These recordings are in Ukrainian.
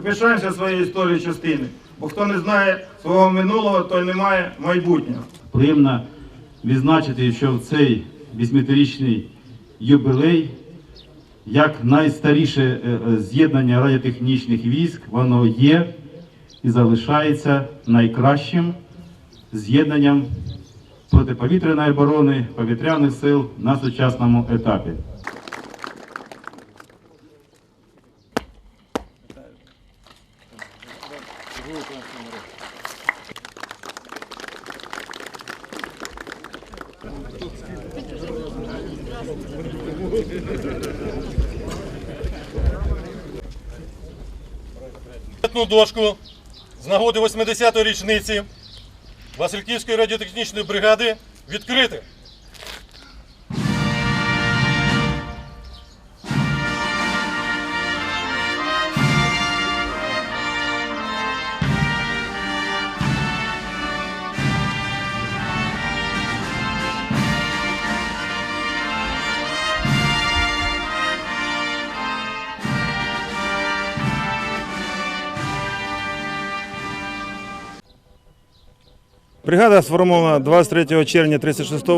пишаємося своєю історією частини, бо хто не знає свого минулого, той не має майбутнього. Приємно відзначити, що в цей вісьмитирічний юбілей, як найстаріше е, е, з'єднання радіотехнічних військ, воно є і залишається найкращим з'єднанням протиповітряної оборони повітряних сил на сучасному етапі. Дошку з нагоди 80-ї річниці Васильківської радіотехнічної бригади відкрити. Бригада сформована 23 червня 36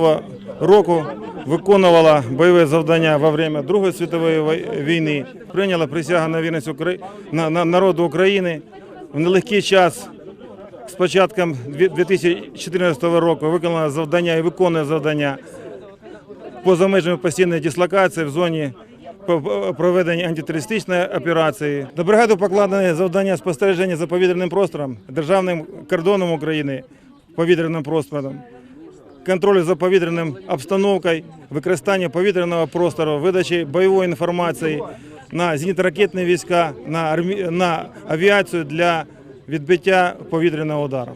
року, виконувала бойове завдання во время Другої світової війни, прийняла присягу на вірність на, на народу України. В нелегкий час з початком 2014 року виконала завдання і виконує завдання поза межами постійної дислокації в зоні проведення антитерористичної операції. До бригади покладені завдання спостереження за повітряним простором, державним кордоном України, повітряним простором, контролю за повітряним обстановкою, використання повітряного простору, видачі бойової інформації на зенітно-ракетні війська, на, армі... на авіацію для відбиття повітряного удару.